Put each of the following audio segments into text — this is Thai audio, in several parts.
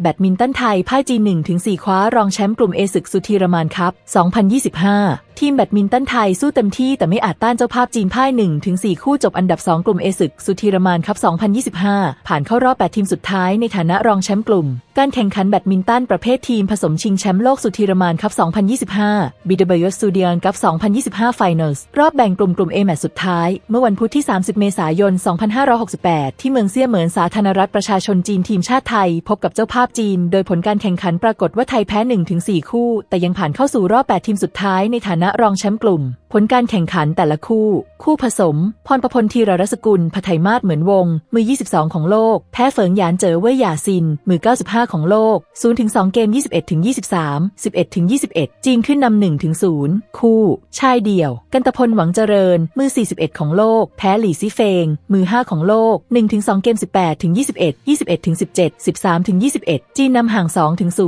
แบดมินตันไทยพ่ายจีน1ถึง4คว้ารองแชมป์กลุ่มเอศึกสุธีรมานครับ2025 ทีมแบดมินตันไทยสู้เต็มที่แต่ไม่อาจต้านเจ้าภาพจีนพ่าย1ถึง4คู่จบอันดับ 2 กลุ่มเอศึก สุธีรมานครับ2025 ผ่านเข้ารอบ 8 ทีมสุดท้ายในฐานะรองแชมป์กลุ่ม การแข่งขันแบดมินตันประเภททีมผสมชิงแชมป์โลกสุธีรมานครับ2025 BW Studion กับ2025 Finals รอบแบ่งกลุ่มกลุ่ม A แมตช์สุดท้าย เมื่อวันพุธที่ 30 เมษายน 2568 ที่เมืองเซี่ยเหมินสาธารณรัฐประชาชนจีนทีมชาติไทย พบกับเจ้าภาพจีน โดยผลการแข่งขันปรากฏว่าไทยแพ้1-4คู่ แต่ยังผ่านเข้าสู่รอบ 8 ทีมสุดท้ายในฐานะรองแชมป์กลุ่ม ผลการแข่งขันแต่ละคู่ คู่ผสม พรประพลธีรรสกุลพไทยมาศเหมือนวง มือ 22 ของโลก แพ้เฟิงหยานเจอเว่ยหยาซิน มือ 95 ของโลก 0-2 เกม 21-23 11-21 จีนขึ้นนำ1 0 คู่ ชายเดี่ยว กันตพลหวังเจริญ มือ 41 ของโลก แพ้หลี่ซิเฟง มือ 5 ของโลก 1-2 เกม 18-21 21-17 13-21 จีนนำห่าง 2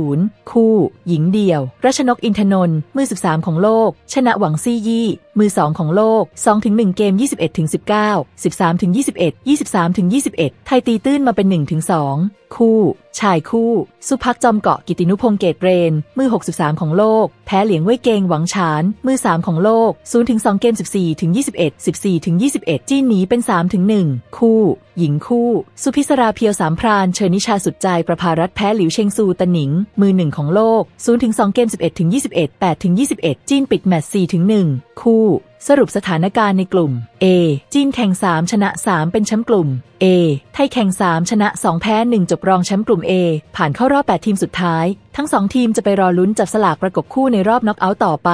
0 คู่ หญิงเดี่ยว รัชนกอินทนนท์มือ 13 ของโลก ชนะหวังซี่ยี่มือ 2 ของโลก 2-1 เกม 21-19 13-21 23-21 ไทยตีตื้นมาเป็น 1-2 คู่ ชายคู่ สุพักจอมเกาะกิตินุพงษ์เกตเรน มือ 63 ของโลก แพ้เหลียงเว่ยเกงหวังฉาน มือ 3 ของโลก 0-2 เกม 14-21 14-21 จีนหนีเป็น 3-1 คู่หญิงคู่ สุพิศราเพียวสามพราน เชิญนิชาสุดใจ ประภารัตแพ้หลิวเชงซูตะหนิง มือ1ของโลก 0-2 เกม 11-21 8-21 จีนปิดแมตช์4-1 คู่ สรุปสถานการณ์ในกลุ่ม A จีนแข่ง 3 ชนะ 3 เป็นแชมป์กลุ่ม A ไทยแข่ง 3 ชนะ 2 แพ้ 1 จบรองแชมป์กลุ่ม A ผ่านเข้ารอบ 8 ทีมสุดท้าย ทั้ง 2 ทีมจะไปรอลุ้นจับสลากประกบคู่ในรอบน็อกเอาท์ต่อไป